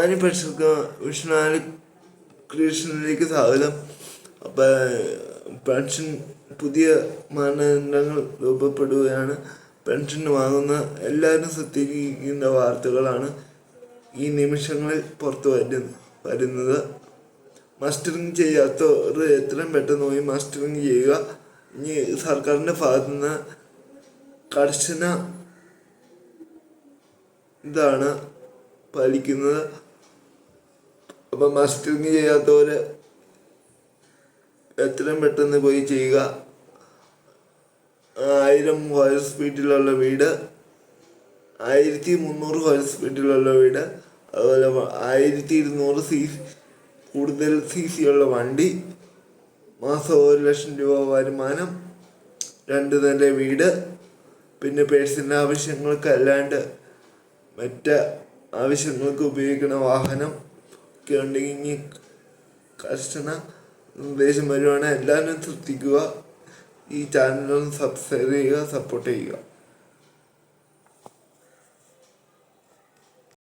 മാനിപക്ഷർക്ക് വിഷ്ണു കൃഷ്ണനിലേക്ക് സ്വാഗതം. അപ്പം പെൻഷൻ പുതിയ മാനദണ്ഡങ്ങൾ രൂപപ്പെടുകയാണ്. പെൻഷൻ വാങ്ങുന്ന എല്ലാവരും ശ്രദ്ധിക്കുന്ന വാർത്തകളാണ് ഈ നിമിഷങ്ങളിൽ പുറത്തു വരു വരുന്നത്. മസ്റ്ററിങ് ചെയ്യാത്തവർ എത്രയും പെട്ടെന്ന് പോയി മസ്റ്ററിങ് ചെയ്യുക. ഇനി സർക്കാരിന്റെ ഭാഗത്തു നിന്ന് കർശന ഇതാണ് പാലിക്കുന്നത്. അപ്പം മസ്റ്ററിങ് ചെയ്യാത്തവര് എത്രയും പെട്ടെന്ന് പോയി ചെയ്യുക. ആയിരം സ്ക്വയർ സ്പീഡിലുള്ള വീട് ആയിരത്തി മുന്നൂറ് സ്ക്വയർ സ്പീഡിലുള്ള വീട് അതുപോലെ ആയിരത്തി ഇരുന്നൂറ് സി കൂടുതൽ സി സി ഉള്ള വണ്ടി മാസം ഒരു ലക്ഷം രൂപ വരുമാനം രണ്ട് നില വീട് പിന്നെ പേഴ്സണൽ ആവശ്യങ്ങൾക്ക് അല്ലാണ്ട് മറ്റ് ആവശ്യങ്ങൾക്ക് ഉപയോഗിക്കുന്ന വാഹനം ഒക്കെ ഉണ്ടെങ്കിൽ കർശന നിർദ്ദേശം വരുവാണെങ്കിൽ എല്ലാവരും ശ്രദ്ധിക്കുക. ഈ ചാനലൊന്ന് സബ്സ്ക്രൈബ് ചെയ്യുക സപ്പോർട്ട് ചെയ്യുക.